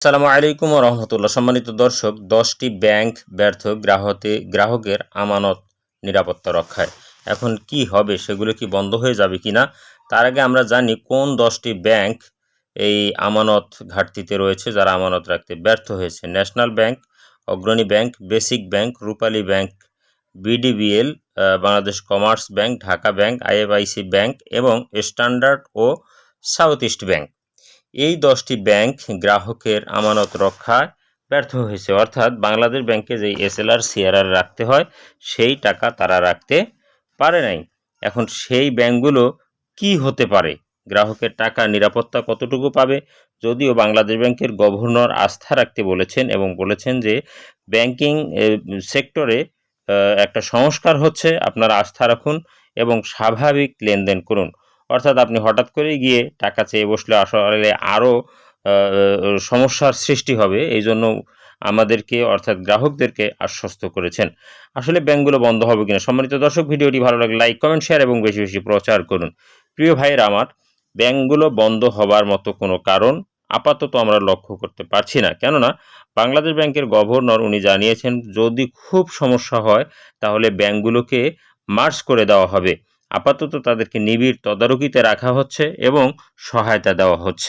আসসালামু আলাইকুম রহমতুল্লাহ। সম্মানিত দর্শক, দশটি ব্যাংক ব্যর্থ গ্রাহকে গ্রাহকের আমানত নিরাপত্তা রক্ষায়। এখন কি হবে, সেগুলো কি বন্ধ হয়ে যাবে কি না তার আগে আমরা জানি কোন দশটি ব্যাংক এই আমানত ঘাটতিতে রয়েছে, যারা আমানত রাখতে ব্যর্থ হয়েছে। National bank, Agrani bank, basic bank, Rupali bank, BDBL Bangladesh commerce bank, Dhaka bank, IFIC bank এবং স্ট্যান্ডার্ড ও সাউথ ইস্ট ব্যাংক। এই দশটি ব্যাংক গ্রাহকের আমানত রক্ষায় ব্যর্থ হয়েছে। অর্থাৎ বাংলাদেশ ব্যাংকে যেই এসএলআর, সিআরআর রাখতে হয়, সেই টাকা তারা রাখতে পারে নাই। এখন সেই ব্যাংকগুলো কি হতে পারে? গ্রাহকের টাকা নিরাপত্তা কতটুকু পাবে? যদিও বাংলাদেশ ব্যাংকের গভর্নর আস্থা রাখতে বলেছেন এবং বলেছেন যে ব্যাংকিং সেক্টরে একটা সংস্কার হচ্ছে। আপনারা আস্থা রাখুন এবং স্বাভাবিক লেনদেন করুন। অর্থাৎ আপনি হঠাৎ করে গিয়ে টাকা চেয়ে বসলে আসলে আরও সমস্যার সৃষ্টি হবে। এই জন্য আমাদেরকে, অর্থাৎ গ্রাহকদেরকে আশ্বস্ত করেছেন। আসলে ব্যাংকগুলো বন্ধ হবে কিনা সম্মানিত দর্শক, ভিডিওটি ভালো লাগলে লাইক, কমেন্ট, শেয়ার এবং বেশি বেশি প্রচার করুন। প্রিয় ভাইয়ের আমার, ব্যাংকগুলো বন্ধ হবার মতো কোনো কারণ আপাতত আমরা লক্ষ্য করতে পারছি না। কেননা, বাংলাদেশ ব্যাংকের গভর্নর উনি জানিয়েছেন, যদি খুব সমস্যা হয়, তাহলে ব্যাংকগুলোকে মার্চ করে দেওয়া হবে। আপাতত তাদেরকে নিবিড় তদারকিতে রাখা হচ্ছে এবং সহায়তা দেওয়া হচ্ছে।